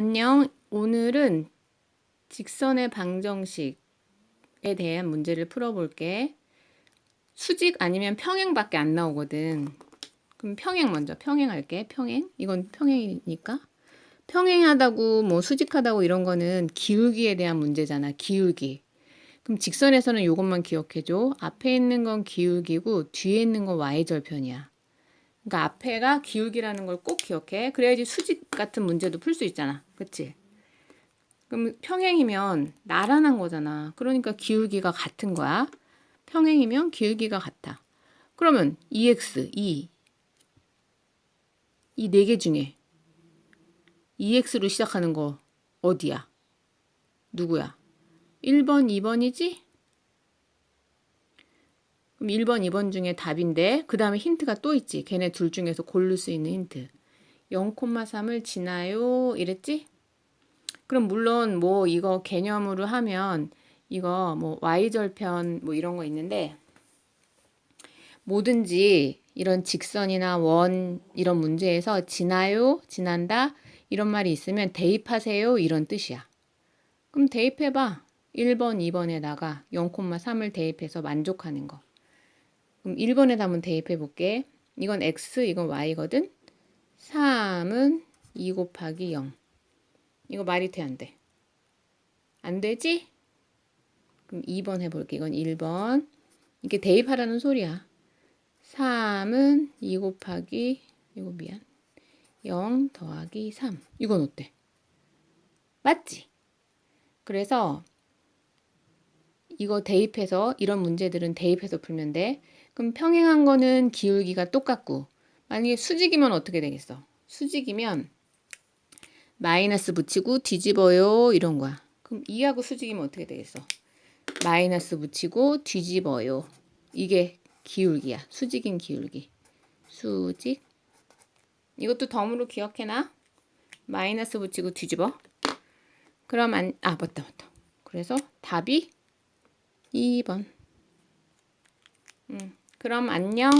안녕. 오늘은 직선의 방정식에 대한 문제를 풀어볼게. 수직 아니면 평행밖에 안 나오거든. 그럼 평행 먼저 평행 할게. 평행. 이건 평행이니까. 평행하다고 뭐 수직하다고 이런 거는 기울기에 대한 문제잖아. 기울기. 그럼 직선에서는 이것만 기억해줘. 앞에 있는 건 기울기고 뒤에 있는 건 y절편이야. 그러니까 앞에가 기울기라는 걸 꼭 기억해. 그래야지 수직 같은 문제도 풀 수 있잖아. 그치? 그럼 평행이면 나란한 거잖아. 그러니까 기울기가 같은 거야. 평행이면 기울기가 같아. 그러면 2x, 2. 이네 개 중에 2x로 시작하는 거 어디야? 누구야? 1번, 2번이지? 그럼 1번, 2번 중에 답인데 그 다음에 힌트가 또 있지. 걔네 둘 중에서 고를 수 있는 힌트. 0,3을 지나요? 이랬지? 그럼 물론 뭐 이거 개념으로 하면 이거 뭐 y절편 뭐 이런 거 있는데 뭐든지 이런 직선이나 원 이런 문제에서 지나요, 지난다 이런 말이 있으면 대입하세요 이런 뜻이야. 그럼 대입해봐. 1번, 2번에다가 0,3을 대입해서 만족하는 거. 그럼 1번에 답은 대입해 볼게. 이건 x, 이건 y거든. 3은 2 곱하기 0. 이거 말이 돼, 안 돼? 안 되지? 그럼 2번 해볼게. 이건 1번. 이게 대입하라는 소리야. 3은 2 곱하기, 이거 미안. 0 더하기 3. 이건 어때? 맞지? 그래서 이거 대입해서 이런 문제들은 대입해서 풀면 돼. 그럼 평행한 거는 기울기가 똑같고 만약에 수직이면 어떻게 되겠어? 수직이면 마이너스 붙이고 뒤집어요 이런 거야. 그럼 2하고 수직이면 어떻게 되겠어? 마이너스 붙이고 뒤집어요. 이게 기울기야. 수직인 기울기. 수직. 이것도 덤으로 기억해놔. 마이너스 붙이고 뒤집어. 그럼 안, 아, 맞다, 맞다. 그래서 답이 2번. 음, 그럼 안녕.